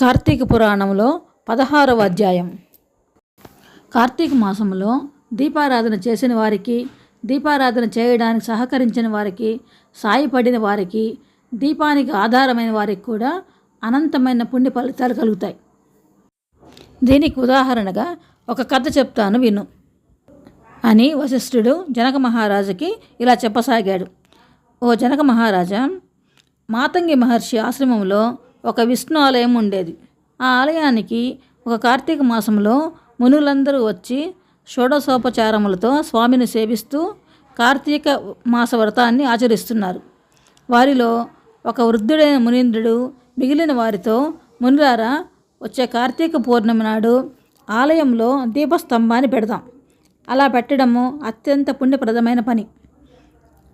కార్తీక పురాణంలో పదహారవ అధ్యాయం. కార్తీక మాసంలో దీపారాధన చేసిన వారికి దీపారాధన చేయడానికి సహకరించిన వారికి సాయపడిన వారికి దీపానికి ఆధారమైన వారికి కూడా అనంతమైన పుణ్య ఫలితాలు కలుగుతాయి. దీనికి ఉదాహరణగా ఒక కథ చెప్తాను విను. అని వశిష్ఠుడు జనక మహారాజుకి ఇలా చెప్పసాగాడు. ఓ జనక మహారాజా మాతంగి మహర్షి ఆశ్రమంలో ఒక విష్ణు ఆలయం ఉండేది. ఆ ఆలయానికి ఒక కార్తీక మాసంలో మునులందరూ వచ్చి షోడశోపచారములతో స్వామిని సేవిస్తూ కార్తీక మాస వ్రతాన్ని ఆచరిస్తున్నారు. వారిలో ఒక వృద్ధుడైన మునీంద్రుడు మిగిలిన వారితో మునులారా వచ్చే కార్తీక పూర్ణమి నాడు ఆలయంలో దీపస్తంభాన్ని పెడదాం. అలా పెట్టడము అత్యంత పుణ్యప్రదమైన పని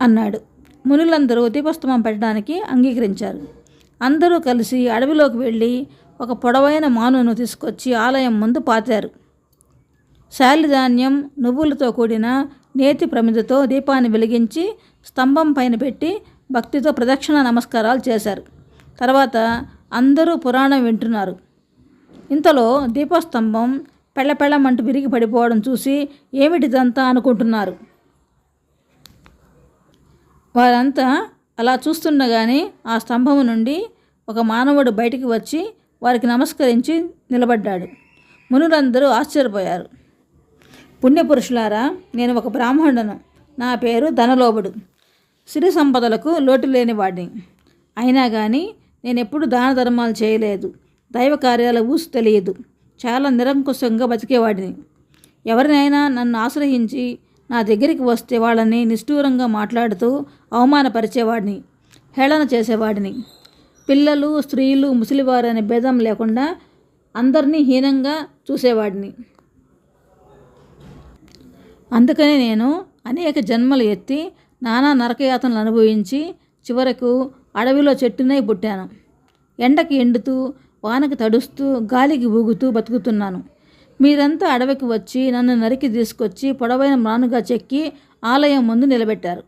అన్నాడు. మునులందరూ దీపస్తంభం పెట్టడానికి అంగీకరించారు. అందరూ కలిసి అడవిలోకి వెళ్ళి ఒక పొడవైన మానును తీసుకొచ్చి ఆలయం ముందు పాతారు. శాలిధాన్యం నువ్వులతో కూడిన నేతి ప్రమిదతో దీపాన్ని వెలిగించి స్తంభం పైన పెట్టి భక్తితో ప్రదక్షిణ నమస్కారాలు చేశారు. తర్వాత అందరూ పురాణం వింటున్నారు. ఇంతలో దీపస్తంభం పెళ్ళపెళ్ళమంటూ విరిగి పడిపోవడం చూసి ఏమిటిదంతా అనుకుంటున్నారు? వారంతా అలా చూస్తుండగానే ఆ స్తంభము నుండి ఒక మానవుడు బయటికి వచ్చి వారికి నమస్కరించి నిలబడ్డాడు. మునులందరూ ఆశ్చర్యపోయారు. పుణ్యపురుషులారా నేను ఒక బ్రాహ్మణుడను. నా పేరు ధనలోభుడు సిరి సంపదలకు లోటు లేనివాడిని. అయినా కానీ నేను ఎప్పుడు దాన ధర్మాలు చేయలేదు. దైవ కార్యాల ఊసు తెలియదు. చాలా నిరంకుశంగా బతికేవాడిని. ఎవరినైనా నన్ను ఆశ్రయించి నా దగ్గరికి వస్తే వాళ్ళని నిష్ఠూరంగా మాట్లాడుతూ అవమానపరిచేవాడిని. హేళన చేసేవాడిని. పిల్లలు స్త్రీలు ముసలివారు అనే భేదం లేకుండా అందరినీ హీనంగా చూసేవాడిని. అందుకని నేను అనేక జన్మలు ఎత్తి నానా నరకయాతనలు అనుభవించి చివరకు అడవిలో చెట్టునై పుట్టాను. ఎండకి ఎండుతూ వానకి తడుస్తూ గాలికి ఊగుతూ బతుకుతున్నాను. మీరంతా అడవికి వచ్చి నన్ను నరికి తీసుకొచ్చి పొడవైన మ్రానుగా చెక్కి ఆలయం ముందు నిలబెట్టారు.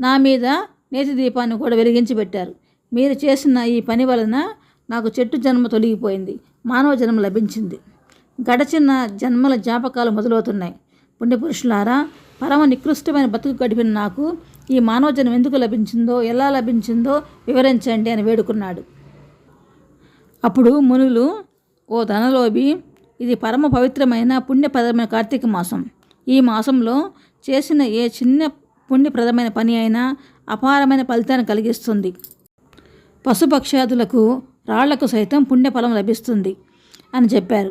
నా మీద నేతి దీపాన్ని కూడా వెలిగించి పెట్టారు. మీరు చేసిన ఈ పని వలన నాకు చెట్టు జన్మ తొలగిపోయింది మానవ జన్మ లభించింది. గడచిన జన్మల జ్ఞాపకాలు మొదలవుతున్నాయి. పుణ్యపురుషులారా పరమ నికృష్టమైన బతుకు గడిపిన నాకు ఈ మానవ జన్మ ఎందుకు లభించిందో ఎలా లభించిందో వివరించండి అని వేడుకున్నాడు. అప్పుడు మునులు ఓ ధనలోబి ఇది పరమ పవిత్రమైన పుణ్యప్రదమైన కార్తీక మాసం. ఈ మాసంలో చేసిన ఏ చిన్న పుణ్యప్రదమైన పని అయినా అపారమైన ఫలితాన్ని కలిగిస్తుంది. పశుపక్షాదులకు రాళ్ళకు సైతం పుణ్యఫలం లభిస్తుంది అని చెప్పారు.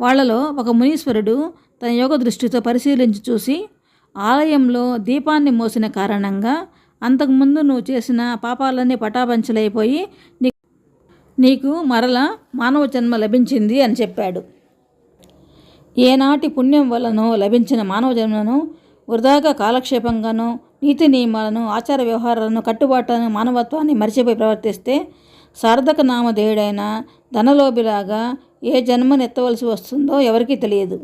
వాళ్ళలో ఒక మునీశ్వరుడు తన యోగ దృష్టితో పరిశీలించి చూసి ఆలయంలో దీపాన్ని మోసిన కారణంగా అంతకుముందు నువ్వు చేసిన పాపాలన్నీ పటాపంచలైపోయి నీ నీకు మరల మానవ జన్మ లభించింది అని చెప్పాడు. ఏనాటి పుణ్యం వలనో లభించిన మానవ జన్మను వృధాగా కాలక్షేపంగానో నీతి నియమాలను ఆచార వ్యవహారాలను కట్టుబాట్లను మానవత్వాన్ని మరిచిపోయి ప్రవర్తిస్తే సార్థక నామధేయుడైన ధనలోభిలాగా ఏ జన్మను ఎత్తవలసి వస్తుందో ఎవరికీ తెలియదు.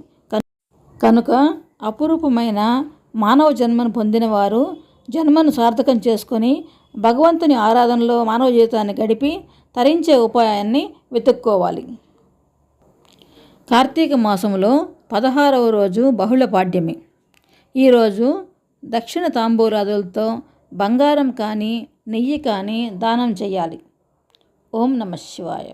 కనుక అపురూపమైన మానవ జన్మను పొందినవారు జన్మను సార్థకం చేసుకొని భగవంతుని ఆరాధనలో మానవ జీవితాన్ని గడిపి తరించే ఉపాయాన్ని వెతుక్కోవాలి. కార్తీక మాసంలో పదహారవ రోజు బహుళ పాడ్యమి. ఈరోజు దక్షిణ తాంబూరాదులతో బంగారం కానీ నెయ్యి కానీ దానం చేయాలి. ఓం నమ శివాయ.